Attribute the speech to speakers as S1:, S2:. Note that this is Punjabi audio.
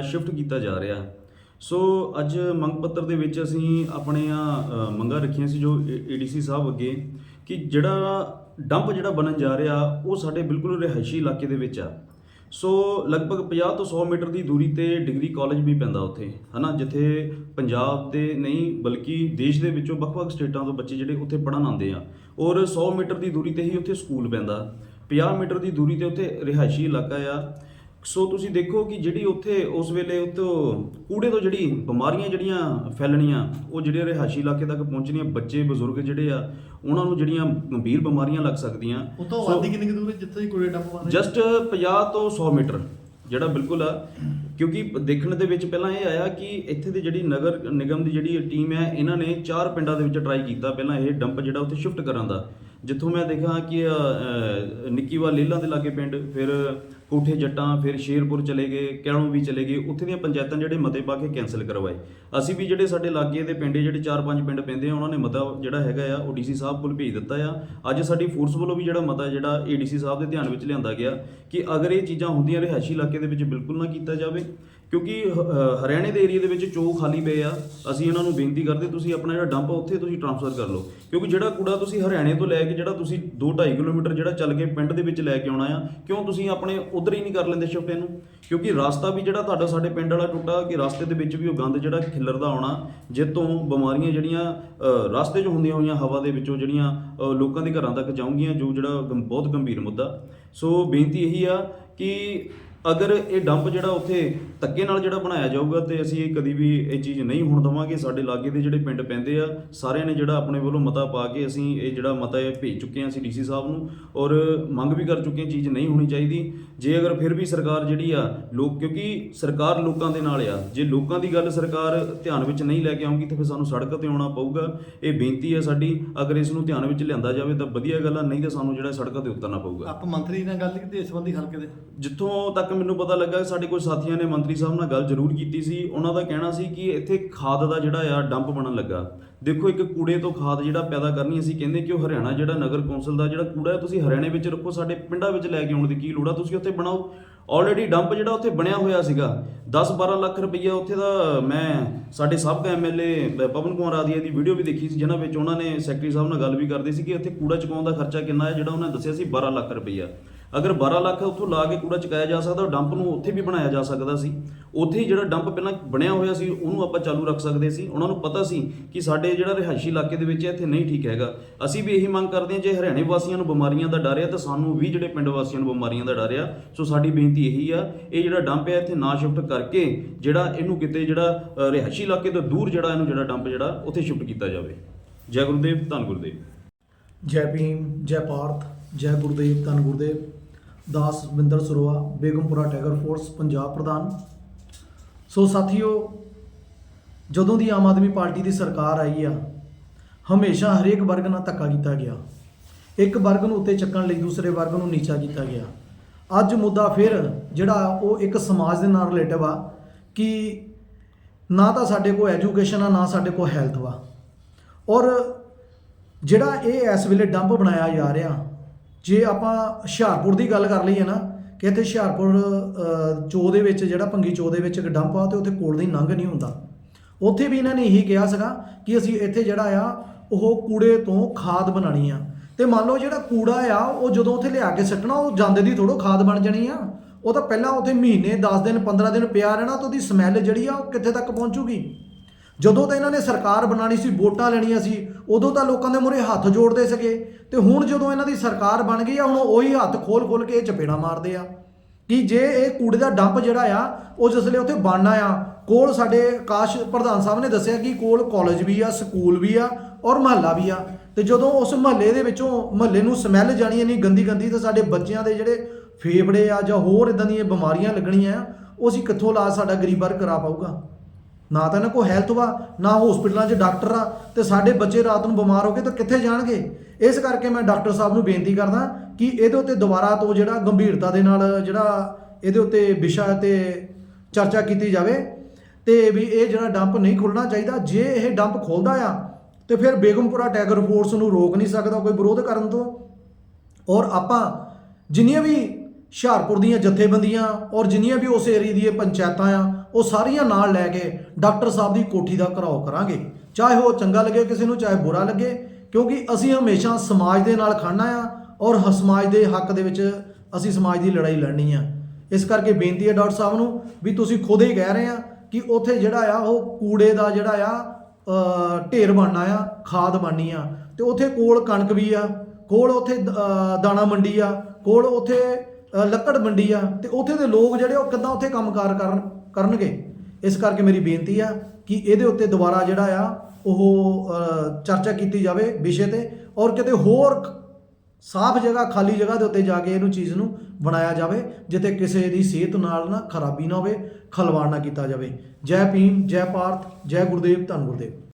S1: ਸ਼ਿਫਟ ਕੀਤਾ ਜਾ ਰਿਹਾ। ਸੋ ਅੱਜ ਮੰਗ ਪੱਤਰ ਦੇ ਵਿੱਚ ਅਸੀਂ ਆਪਣੀਆਂ ਅ, ਮੰਗਾਂ ਰੱਖੀਆਂ ਸੀ ਜੋ ਏਡੀਸੀ ਸਾਹਿਬ ਅੱਗੇ ਕਿ ਜਿਹੜਾ ਡੰਪ ਜਿਹੜਾ ਬਣਨ ਜਾ ਰਿਹਾ ਉਹ ਸਾਡੇ ਬਿਲਕੁਲ ਰਿਹਾਇਸ਼ੀ ਇਲਾਕੇ ਦੇ ਵਿੱਚ ਆ। ਸੋ ਲਗਭਗ 50 ਤੋਂ 100 ਮੀਟਰ ਦੀ ਦੂਰੀ ਤੇ ਡਿਗਰੀ ਕਾਲਜ ਵੀ ਪੈਂਦਾ ਉੱਥੇ ਹਨਾ? ਜਿੱਥੇ ਪੰਜਾਬ ਦੇ ਨਹੀਂ ਬਲਕਿ ਦੇਸ਼ ਦੇ ਵਿੱਚੋਂ ਵੱਖ-ਵੱਖ ਸਟੇਟਾਂ ਤੋਂ ਬੱਚੇ ਜਿਹੜੇ ਉੱਥੇ ਪੜਨ ਆਉਂਦੇ ਆ। ਔਰ 100 ਮੀਟਰ ਦੀ ਦੂਰੀ ਤੇ ਹੀ ਉੱਥੇ ਸਕੂਲ ਪੈਂਦਾ। 50 ਮੀਟਰ ਦੀ ਦੂਰੀ ਤੇ ਉੱਥੇ ਰਿਹਾਇਸ਼ੀ ਇਲਾਕਾ ਆ। ਸੋ ਤੁਸੀਂ ਦੇਖੋ ਕਿ ਜਿਹੜੀ ਉੱਥੇ ਉਸ ਵੇਲੇ ਉਤੋਂ ਕੂੜੇ ਤੋਂ ਜਿਹੜੀ ਬਿਮਾਰੀਆਂ ਜਿਹੜੀਆਂ ਫੈਲਣੀਆਂ ਉਹ ਜਿਹੜੇ ਰਿਹਾਇਸ਼ੀ ਇਲਾਕੇ ਤੱਕ ਪਹੁੰਚਣੀਆਂ ਬੱਚੇ ਬਜ਼ੁਰਗ ਜਿਹੜੇ ਆ ਉਹਨਾਂ ਨੂੰ ਜਿਹੜੀਆਂ ਗੰਭੀਰ ਬਿਮਾਰੀਆਂ ਲੱਗ ਸਕਦੀਆਂ।
S2: ਉਹ ਤੋਂ
S1: ਸੋ-
S2: ਆਬਾਦੀ ਕਿੰਨੀ ਕੁ ਦੂਰ ਹੈ ਜਿੱਥੇ ਕੁੜੇ ਡੰਪ ਮਾਰੇ
S1: ਜਸਟ 50 ਤੋਂ 100 ਮੀਟਰ ਜਿਹੜਾ ਬਿਲਕੁਲ ਆ। ਕਿਉਂਕਿ ਦੇਖਣ ਦੇ ਵਿੱਚ ਪਹਿਲਾਂ ਇਹ ਆਇਆ ਕਿ ਇੱਥੇ ਦੀ ਜਿਹੜੀ ਨਗਰ ਨਿਗਮ ਦੀ ਜਿਹੜੀ ਟੀਮ ਹੈ ਇਹਨਾਂ ਨੇ ਚਾਰ ਪਿੰਡਾਂ ਦੇ ਵਿੱਚ ਟਰਾਈ ਕੀਤਾ ਪਹਿਲਾਂ ਇਹ ਡੰਪ ਜਿਹੜਾ ਉੱਥੇ ਸ਼ਿਫਟ ਕਰਨ ਦਾ। ਜਿੱਥੋਂ ਮੈਂ ਦੇਖਾਂ ਕਿ ਅ, ਅ, ਨਿੱਕੀਵਾਲ ਦੇ ਲਾਗੇ ਪਿੰਡ ਫਿਰ ਕੋਠੇ ਜੱਟਾਂ ਫਿਰ ਸ਼ੇਰਪੁਰ ਚਲੇ ਗਏ ਕੈਲੋਂ ਵੀ ਚਲੇ ਗਏ ਉੱਥੇ ਦੀਆਂ ਪੰਚਾਇਤਾਂ ਜਿਹੜੇ ਮਤੇ ਪਾ ਕੇ ਕੈਨਸਲ ਕਰਵਾਏ। ਅਸੀਂ ਵੀ ਜਿਹੜੇ ਸਾਡੇ ਲਾਗੇ ਦੇ ਪਿੰਡ ਜਿਹੜੇ ਚਾਰ ਪੰਜ ਪਿੰਡ ਪੈਂਦੇ ਆ ਉਹਨਾਂ ਨੇ ਮਤਾ ਜਿਹੜਾ ਹੈਗਾ ਆ ਉਹ ਡੀਸੀ ਸਾਹਿਬ ਕੋਲ ਭੇਜ ਦਿੱਤਾ ਆ। ਅੱਜ ਸਾਡੀ ਫੋਰਸ ਵੱਲੋਂ ਵੀ ਜਿਹੜਾ ਮਤਾ ਜਿਹੜਾ ਏਡੀਸੀ ਸਾਹਿਬ ਦੇ ਧਿਆਨ ਵਿੱਚ ਲਿਆਂਦਾ ਗਿਆ ਕਿ ਅਗਰ ਇਹ ਚੀਜ਼ਾਂ ਹੁੰਦੀਆਂ ਰਿਹਾਇਸ਼ੀ ਇਲਾਕੇ ਦੇ ਵਿੱਚ ਬਿਲਕੁਲ ਨਾ ਕੀਤਾ ਜਾਵੇ ਕਿਉਂਕਿ ਹ- ਹਰਿਆਣੇ ਦੇ ਏਰੀਆ ਦੇ ਵਿੱਚ ਚੋ ਖਾਲੀ ਪਏ ਆ, ਅਸੀਂ ਇਹਨਾਂ ਨੂੰ ਬੇਨਤੀ ਕਰਦੇ, ਤੁਸੀਂ ਆਪਣਾ ਜਿਹੜਾ ਡੰਪ ਉੱਥੇ ਤੁਸੀਂ ਟ੍ਰਾਂਸਫਰ ਕਰ ਲਓ। ਕਿਉਂਕਿ ਜਿਹੜਾ ਕੂੜਾ ਤੁਸੀਂ ਹਰਿਆਣੇ ਤੋਂ ਲੈ ਕੇ, ਜਿਹੜਾ ਤੁਸੀਂ 2.5 ਕਿਲੋਮੀਟਰ ਜਿਹੜਾ ਚੱਲ ਕੇ ਪਿੰਡ ਦੇ ਵਿੱਚ ਲੈ ਕੇ ਆਉਣਾ ਆ, ਕਿਉਂ ਤੁਸੀਂ ਆਪਣੇ ਉਧਰ ਹੀ ਨਹੀਂ ਕਰ ਲੈਂਦੇ ਸ਼ਿਫਟ ਇਹਨੂੰ? ਕਿਉਂਕਿ ਰਸਤਾ ਵੀ ਜਿਹੜਾ ਤੁਹਾਡਾ ਸਾਡੇ ਪਿੰਡ ਵਾਲਾ ਟੁੱਟਾ, ਕਿ ਰਸਤੇ ਦੇ ਵਿੱਚ ਵੀ ਉਹ ਗੰਦ ਜਿਹੜਾ ਖਿਲਰਦਾ ਆਉਣਾ, ਜਿੱਤੋਂ ਬਿਮਾਰੀਆਂ ਜਿਹੜੀਆਂ ਰਸਤੇ 'ਚ ਹੁੰਦੀਆਂ ਹੋਈਆਂ, ਹਵਾ ਦੇ ਵਿੱਚੋਂ ਜਿਹੜੀਆਂ ਲੋਕਾਂ ਦੇ ਘਰਾਂ ਤੱਕ ਜਾਊਂਗੀਆਂ, ਜੋ ਜਿਹੜਾ ਗੰ- ਬਹੁਤ ਗੰਭੀਰ ਮੁੱਦਾ। ਸੋ ਬੇਨਤੀ ਇਹੀ ਆ ਕਿ ਅਗਰ ਇਹ ਡੰਪ ਜਿਹੜਾ ਉੱਥੇ ਧੱਕੇ ਨਾਲ ਜਿਹੜਾ ਬਣਾਇਆ ਜਾਊਗਾ ਤੇ ਅਸੀਂ ਇਹ ਕਦੀ ਵੀ ਇਹ ਚੀਜ਼ ਨਹੀਂ ਹੋਣ ਦਵਾਂਗੇ। ਸਾਡੇ ਲਾਗੇ ਦੇ ਜਿਹੜੇ ਪਿੰਡ ਪੈਂਦੇ ਆ ਸਾਰਿਆਂ ਨੇ ਜਿਹੜਾ ਆਪਣੇ ਵੱਲੋਂ ਮਤਾ ਪਾ ਕੇ ਅਸੀਂ ਇਹ ਜਿਹੜਾ ਮਤਾ ਇਹ ਭੇਜ ਚੁੱਕੇ ਹਾਂ ਅਸੀਂ ਡੀਸੀ ਸਾਹਿਬ ਨੂੰ ਔਰ ਮੰਗ ਵੀ ਕਰ ਚੁੱਕੇ ਹਾਂ ਚੀਜ਼ ਨਹੀਂ ਹੋਣੀ ਚਾਹੀਦੀ। ਜੇ ਅਗਰ ਫਿਰ ਵੀ ਸਰਕਾਰ ਜਿਹੜੀ ਆ ਲੋਕ ਕਿਉਂਕਿ ਸਰਕਾਰ ਲੋਕਾਂ ਦੇ ਨਾਲ ਆ ਜੇ ਲੋਕਾਂ ਦੀ ਗੱਲ ਸਰਕਾਰ ਧਿਆਨ ਵਿੱਚ ਨਹੀਂ ਲੈ ਕੇ ਆਉਂਗੀ ਤਾਂ ਫਿਰ ਸਾਨੂੰ ਸੜਕ ਤੇ ਆਉਣਾ ਪਊਗਾ। ਇਹ ਬੇਨਤੀ ਹੈ ਸਾਡੀ ਅਗਰ ਇਸ ਨੂੰ ਧਿਆਨ ਵਿੱਚ ਲਿਆਂਦਾ ਜਾਵੇ ਤਾਂ ਵਧੀਆ ਗੱਲ ਆ ਨਹੀਂ ਤਾਂ ਸਾਨੂੰ ਜਿਹੜਾ ਸੜਕਾਂ ਤੇ ਉਤਰਨਾ ਪਊਗਾ।
S2: ਆਪ ਮੰਤਰੀ ਨਾਲ ਗੱਲ ਕੀਤੀ ਇਸ ਸੰਬੰਧੀ ਹਲਕੇ ਦੇ?
S1: ਜਿੱਥੋਂ ਤੱਕ ਮੈਨੂੰ ਪਤਾ ਲੱਗਾ ਕਿ ਸਾਡੇ ਕੁਝ ਸਾਥੀਆਂ ਨੇ ਮੰਤਰੀ ਸਾਹਿਬ ਨਾਲ ਗੱਲ ਜ਼ਰੂਰ ਕੀਤੀ ਸੀ। ਉਹਨਾਂ ਦਾ ਕਹਿਣਾ ਸੀ ਕਿ ਇੱਥੇ ਖਾਦ ਦਾ ਜਿਹੜਾ ਆ, ਡੰਪ ਬਣਨ ਲੱਗਾ। ਦੇਖੋ, ਇੱਕ ਕੂੜੇ ਤੋਂ ਖਾਦ ਜਿਹੜਾ ਪੈਦਾ ਕਰਨੀ, ਅਸੀਂ ਕਹਿੰਦੇ ਕਿ ਉਹ ਹਰਿਆਣਾ ਜਿਹੜਾ ਨਗਰ ਕੌਂਸਲ ਦਾ ਜਿਹੜਾ ਕੂੜਾ ਹੈ, ਤੁਸੀਂ ਹਰਿਆਣੇ ਵਿੱਚ ਰੱਖੋ, ਸਾਡੇ ਪਿੰਡਾਂ ਵਿੱਚ ਲੈ ਕੇ ਆਉਣ ਦੀ ਕੀ ਲੋੜ ਆ, ਤੁਸੀਂ ਉੱਥੇ ਬਣਾਓ। ਆਲਰੇਡੀ ਡੰਪ ਜਿਹੜਾ ਉੱਥੇ ਬਣਿਆ ਹੋਇਆ ਸੀਗਾ 10-12 ਲੱਖ ਰੁਪਈਆ ਉੱਥੇ ਦਾ ਮੈਂ, ਸਾਡੇ ਸਾਬਕਾ ਐਮਐਲਏ ਪਵਨ ਕੁਮਾਰ ਆਦੀਆ ਦੀ ਵੀਡੀਓ ਵੀ ਦੇਖੀ ਸੀ, ਜਿਨ੍ਹਾਂ ਵਿੱਚ ਉਹਨਾਂ ਨੇ ਸੈਕਟਰੀ ਸਾਹਿਬ ਨਾਲ ਗੱਲ ਵੀ ਕਰਦੇ ਸੀ ਕਿ ਉੱਥੇ ਕੂੜਾ ਚੁਕਾਉਣ ਦਾ ਖਰਚਾ ਕਿੰਨਾ ਹੈ, ਜਿਹੜਾ ਉਹਨਾਂ ਨੇ ਦੱਸਿਆ ਸੀ 12 ਲੱਖ ਰੁਪਈਆ। ਅਗਰ 12 ਲੱਖ ਉੱਥੋਂ ਲਾ ਕੇ ਕੂੜਾ ਚੁਕਾਇਆ ਜਾ ਸਕਦਾ, ਡੰਪ ਨੂੰ ਉੱਥੇ ਵੀ ਬਣਾਇਆ ਜਾ ਸਕਦਾ ਸੀ। ਉੱਥੇ ਹੀ ਜਿਹੜਾ ਡੰਪ ਪਹਿਲਾਂ ਬਣਿਆ ਹੋਇਆ ਸੀ, ਉਹਨੂੰ ਆਪਾਂ ਚਾਲੂ ਰੱਖ ਸਕਦੇ ਸੀ। ਉਹਨਾਂ ਨੂੰ ਪਤਾ ਸੀ ਕਿ ਸਾਡੇ ਜਿਹੜਾ ਰਿਹਾਇਸ਼ੀ ਇਲਾਕੇ ਦੇ ਵਿੱਚ ਇੱਥੇ ਨਹੀਂ ਠੀਕ ਹੈਗਾ। ਅਸੀਂ ਵੀ ਇਹੀ ਮੰਗ ਕਰਦੇ ਹਾਂ, ਜੇ ਹਰਿਆਣੇ ਵਾਸੀਆਂ ਨੂੰ ਬਿਮਾਰੀਆਂ ਦਾ ਡਰ ਹੈ, ਤਾਂ ਸਾਨੂੰ ਵੀ ਜਿਹੜੇ ਪਿੰਡ ਵਾਸੀਆਂ ਨੂੰ ਬਿਮਾਰੀਆਂ ਦਾ ਡਰ ਆ। ਸੋ ਸਾਡੀ ਬੇਨਤੀ ਇਹੀ ਆ, ਇਹ ਜਿਹੜਾ ਡੰਪ ਹੈ, ਇੱਥੇ ਨਾ ਸ਼ਿਫਟ ਕਰਕੇ ਜਿਹੜਾ ਇਹਨੂੰ ਕਿਤੇ ਜਿਹੜਾ ਰਿਹਾਇਸ਼ੀ ਇਲਾਕੇ ਤੋਂ ਦੂਰ ਜਿਹੜਾ ਇਹਨੂੰ ਜਿਹੜਾ ਡੰਪ ਜਿਹੜਾ, ਉੱਥੇ ਸ਼ਿਫਟ ਕੀਤਾ ਜਾਵੇ। ਜੈ ਗੁਰਦੇਵ, ਧੰਨ ਗੁਰਦੇਵ।
S3: ਜੈ ਭੀਮ, ਜੈ ਪਾਰਥ, ਜੈ ਗੁਰਦੇਵ, ਧੰਨ ਗੁਰਦੇਵ। ਦਾਸ ਬਿੰਦਰ ਸਰੋਆ, ਬੇਗਮਪੁਰਾ ਟੈਗਰ ਫੋਰਸ, ਪੰਜਾਬ ਪ੍ਰਧਾਨ। ਸੋ ਸਾਥੀਓ, ਜਦੋਂ ਦੀ ਆਮ ਆਦਮੀ ਪਾਰਟੀ ਦੀ ਸਰਕਾਰ ਆਈ ਆ, ਹਮੇਸ਼ਾ ਹਰੇਕ ਵਰਗ ਨਾਲ ਧੱਕਾ ਕੀਤਾ ਗਿਆ। ਇੱਕ ਵਰਗ ਨੂੰ ਉੱਤੇ ਚੱਕਣ ਲਈ ਦੂਸਰੇ ਵਰਗ ਨੂੰ ਨੀਚਾ ਕੀਤਾ ਗਿਆ। ਅੱਜ ਮੁੱਦਾ ਫਿਰ ਜਿਹੜਾ ਉਹ ਇੱਕ ਸਮਾਜ ਦੇ ਨਾਲ ਰਿਲੇਟਿਵ ਆ, ਕਿ ਨਾ ਤਾਂ ਸਾਡੇ ਕੋਲ ਐਜੂਕੇਸ਼ਨ ਆ, ਨਾ ਸਾਡੇ ਕੋਲ ਹੈਲਥ ਵਾ। ਔਰ ਜਿਹੜਾ ਇਹ ਇਸ ਵੇਲੇ ਡੰਪ ਬਣਾਇਆ ਜਾ ਰਿਹਾ ਜੇ ਆਪਾਂ ਹੁਸ਼ਿਆਰਪੁਰ ਦੀ ਗੱਲ ਕਰ ਲਈਏ ਨਾ, ਕਿ ਇੱਥੇ ਹੁਸ਼ਿਆਰਪੁਰ ਚੋ ਦੇ ਵਿੱਚ ਜਿਹੜਾ ਪੰਗੀ ਚੋ ਦੇ ਵਿੱਚ ਇੱਕ ਡੰਪ ਆ ਤੇ ਉੱਥੇ ਕੋਲ ਦੀ ਲੰਘ ਨਹੀਂ ਹੁੰਦਾ। ਉੱਥੇ ਵੀ ਇਹਨਾਂ ਨੇ ਇਹੀ ਕਿਹਾ ਸੀਗਾ ਕਿ ਅਸੀਂ ਇੱਥੇ ਜਿਹੜਾ ਆ, ਉਹ ਕੂੜੇ ਤੋਂ ਖਾਦ ਬਣਾਣੀ ਆ। ਤੇ ਮੰਨ ਲਓ ਜਿਹੜਾ ਕੂੜਾ ਆ, ਉਹ ਜਦੋਂ ਉੱਥੇ ਲਿਆ ਕੇ ਸੱਟਣਾ, ਉਹ ਜਾਂਦੇ ਦੀ ਥੋੜੋ ਖਾਦ ਬਣ ਜਾਣੀ ਆ। ਉਹ ਤਾਂ ਪਹਿਲਾਂ ਉੱਥੇ ਮਹੀਨੇ 10 ਦਿਨ 15 ਦਿਨ ਪਿਆ ਰਹਿਣਾ ਤਾਂ ਉਹਦੀ ਸਮੈਲ ਜਿਹੜੀ ਆ, ਉਹ ਕਿੱਥੇ ਤੱਕ ਪਹੁੰਚੂਗੀ? ਜਦੋਂ ਤਾਂ ਇਹਨਾਂ ਨੇ ਸਰਕਾਰ ਬਣਾਣੀ ਸੀ, ਵੋਟਾਂ ਲੈਣੀਆਂ ਸੀ, ਉਦੋਂ ਤਾਂ ਲੋਕਾਂ ਦੇ ਮੂਹਰੇ ਹੱਥ ਜੋੜਦੇ ਸੀਗੇ। ਤੇ ਹੁਣ ਜਦੋਂ ਇਹਨਾਂ ਦੀ ਸਰਕਾਰ ਬਣ ਗਈ ਆ, ਹੁਣ ਉਹੀ ਹੱਥ ਖੋਲ ਖੋਲ ਕੇ ਇਹ ਚਪੇੜਾ ਮਾਰਦੇ ਆ। ਕਿ ਜੇ ਇਹ ਕੂੜੇ ਦਾ ਡੰਪ ਜਿਹੜਾ ਆ, ਉਹ ਜਿਸਲੇ ਉੱਥੇ ਬਣਨਾ ਆ, ਕੋਲ ਸਾਡੇ ਆਕਾਸ਼ ਪ੍ਰਧਾਨ ਸਾਹਿਬ ਨੇ ਦੱਸਿਆ ਕਿ ਕੋਲ ਕਾਲਜ ਵੀ ਆ, ਸਕੂਲ ਵੀ ਆ ਔਰ ਮਹੱਲਾ ਵੀ ਆ। ਤੇ ਜਦੋਂ ਉਸ ਮਹੱਲੇ ਦੇ ਵਿੱਚੋਂ ਮਹੱਲੇ ਨੂੰ ਸਮੈਲ ਜਾਣੀ ਇੰਨੀ ਗੰਦੀ ਗੰਦੀ ਤਾਂ ਸਾਡੇ ਬੱਚਿਆਂ ਦੇ ਜਿਹੜੇ ਫੇਫੜੇ ਆ ਜਾਂ ਹੋਰ ਇਦਾਂ ਦੀਆਂ ਬਿਮਾਰੀਆਂ ਲੱਗਣੀਆਂ ਆ, ਉਹ ਅਸੀਂ ਕਿੱਥੋਂ ਇਲਾਜ ਸਾਡਾ ਗਰੀਬ ਵਰਗ ਕਰਾ ਪਾਊਗਾ? ਨਾ ਤਾਂ ਇਹਨਾਂ ਕੋਲ ਹੈਲਥ ਵਾ, ਨਾ ਹਸਪੀਟਲਾਂ 'ਚ ਡਾਕਟਰ ਆ, ਤੇ ਸਾਡੇ ਬੱਚੇ ਰਾਤ ਨੂੰ ਬਿਮਾਰ ਹੋ ਗਏ ਤਾਂ ਕਿੱਥੇ ਜਾਣਗੇ? ਇਸ ਕਰਕੇ ਮੈਂ ਡਾਕਟਰ ਸਾਹਿਬ ਨੂੰ ਬੇਨਤੀ ਕਰਦਾ ਕਿ ਇਹਦੇ ਉੱਤੇ ਦੁਬਾਰਾ ਤੋਂ ਜਿਹੜਾ ਗੰਭੀਰਤਾ ਦੇ ਨਾਲ ਜਿਹੜਾ ਇਹਦੇ ਉੱਤੇ ਵਿਸ਼ਾ ਤੇ ਚਰਚਾ ਕੀਤੀ ਜਾਵੇ ਤੇ ਵੀ ਇਹ ਜਿਹੜਾ ਡੰਪ ਨਹੀਂ ਖੁੱਲਣਾ ਚਾਹੀਦਾ, ਜੇ ਇਹ ਡੰਪ ਖੁੱਲਦਾ ਆ, ਤੇ ਫਿਰ ਬੇਗਮਪੁਰਾ ਟੈਗਰ ਫੋਰਸ ਨੂੰ ਰੋਕ ਨਹੀਂ ਸਕਦਾ ਕੋਈ ਵਿਰੋਧ ਕਰਨ ਤੋਂ। ਔਰ ਆਪਾਂ ਜਿੰਨੀਆਂ ਵੀ ਹੁਸ਼ਿਆਰਪੁਰ ਦੀਆਂ ਜਥੇਬੰਦੀਆਂ ਔਰ ਜਿੰਨੀਆਂ ਵੀ ਉਸ ਏਰੀਆ ਦੀਆਂ ਪੰਚਾਇਤਾਂ ਆ ਉਹ ਸਾਰੀਆਂ ਨਾਲ ਲੈ ਕੇ ਡਾਕਟਰ ਸਾਹਿਬ ਦੀ ਕੋਠੀ ਦਾ ਘਰਾਓ ਕਰਾਂਗੇ। ਚਾਹੇ ਉਹ ਚੰਗਾ ਲੱਗੇ ਕਿਸੇ ਨੂੰ, ਚਾਹੇ ਬੁਰਾ ਲੱਗੇ, ਕਿਉਂਕਿ ਅਸੀਂ ਹਮੇਸ਼ਾ ਸਮਾਜ ਦੇ ਨਾਲ ਖੜਨਾ ਆ ਔਰ ਹ- ਸਮਾਜ ਦੇ ਹੱਕ ਦੇ ਵਿੱਚ ਅਸੀਂ ਸਮਾਜ ਦੀ ਲੜਾਈ ਲੜਨੀ ਆ। ਇਸ ਕਰਕੇ ਬੇਨਤੀ ਹੈ ਡਾਕਟਰ ਸਾਹਿਬ ਨੂੰ ਵੀ ਤੁਸੀਂ ਖੁਦ ਹੀ ਕਹਿ ਰਹੇ ਆ ਕਿ ਉੱਥੇ ਜਿਹੜਾ ਆ ਉਹ ਕੂੜੇ ਦਾ ਜਿਹੜਾ ਆ ਢੇਰ ਬਣਨਾ ਆ, ਖਾਦ ਬਣਨੀ ਆ। ਤੇ ਉੱਥੇ ਕੋਲ ਕਣਕ ਵੀ ਆ, ਕੋਲ ਉੱਥੇ ਦਾਣਾ ਮੰਡੀ ਆ, ਕੋਲ ਉੱਥੇ ਲੱਕੜ ਮੰਡੀ ਆ। ਤੇ ਉੱਥੇ ਦੇ ਲੋਕ ਜਿਹੜੇ ਉਹ ਕਿੱਦਾਂ ਉੱਥੇ ਕੰਮਕਾਰ ਕਰਨ? ਕਰਨਗੇ। ਇਸ ਕਰਕੇ ਮੇਰੀ ਬੇਨਤੀ ਆ ਕਿ ਇਹਦੇ ਉੱਤੇ ਦੁਬਾਰਾ ਜਿਹੜਾ ਆ ਉਹ ਚਰਚਾ ਕੀਤੀ ਜਾਵੇ ਵਿਸ਼ੇ ਤੇ ਔਰ ਕਿਤੇ ਹੋਰ ਸਾਫ਼ ਜਗ੍ਹਾ, ਖਾਲੀ ਜਗ੍ਹਾ ਦੇ ਉੱਤੇ ਜਾ ਕੇ ਇਹਨੂੰ ਚੀਜ਼ ਨੂੰ ਬਣਾਇਆ ਜਾਵੇ, ਜਿੱਥੇ ਕਿਸੇ ਦੀ ਸਿਹਤ ਨਾਲ ਨਾ ਖਰਾਬੀ ਨਾ ਹੋਵੇ, ਖਲਵਾੜ ਨਾ ਕੀਤਾ ਜਾਵੇ। ਜੈ ਭੀਮ, ਜੈ ਭਾਰਤ ਜੈ ਗੁਰਦੇਵ, ਧੰਨ ਗੁਰਦੇਵ।